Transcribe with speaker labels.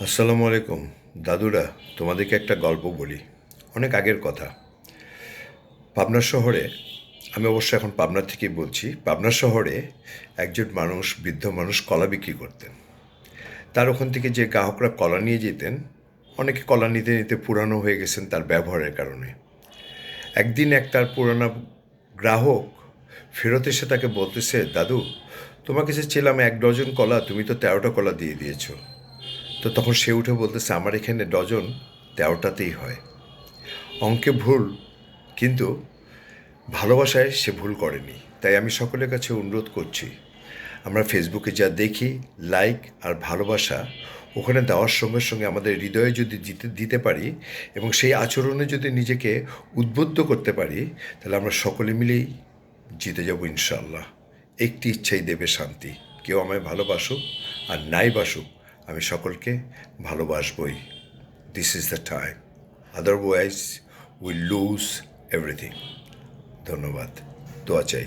Speaker 1: আসসালামু আলাইকুম। দাদুরা, তোমাদেরকে একটা গল্প বলি। অনেক আগের কথা। পাবনা শহরে, আমি অবশ্য এখন পাবনা থেকেই বলছি, পাবনা শহরে একজন মানুষ, বৃদ্ধ মানুষ কলা বিক্রি করতেন। তার ওখান থেকে যে গ্রাহকরা কলা নিয়ে যেতেন, অনেকে কলা নিতে নিতে পুরানো হয়ে গেছেন তার ব্যবহারের কারণে। একদিন এক তার পুরানো গ্রাহক ফেরত এসে তাকে বলতেছে, দাদু, তোমাকে যে ছিলাম এক ডজন কলা, তুমি তো তেরোটা কলা দিয়ে দিয়েছ। তো তখন সে উঠে বলতেছে, আমার এখানে ডজন তেরোটাতেই হয়। অঙ্কে ভুল, কিন্তু ভালোবাসায় সে ভুল করেনি। তাই আমি সকলের কাছে অনুরোধ করছি, আমরা ফেসবুকে যা দেখি, লাইক আর ভালোবাসা, ওখানে দেওয়ার সঙ্গে সঙ্গে আমাদের হৃদয়ে যদি দিতে দিতে পারি এবং সেই আচরণে যদি নিজেকে উদ্বুদ্ধ করতে পারি, তাহলে আমরা সকলে মিলেই জিতে যাব ইনশাল্লাহ একটি ইচ্ছাই দেবে শান্তি। কেউ আমায় ভালোবাসুক আর নাই বাসুক আমি সকলকে ভালোবাসবই। This is the time otherwise will lose everything ধন্যবাদ। দোয়া চাই।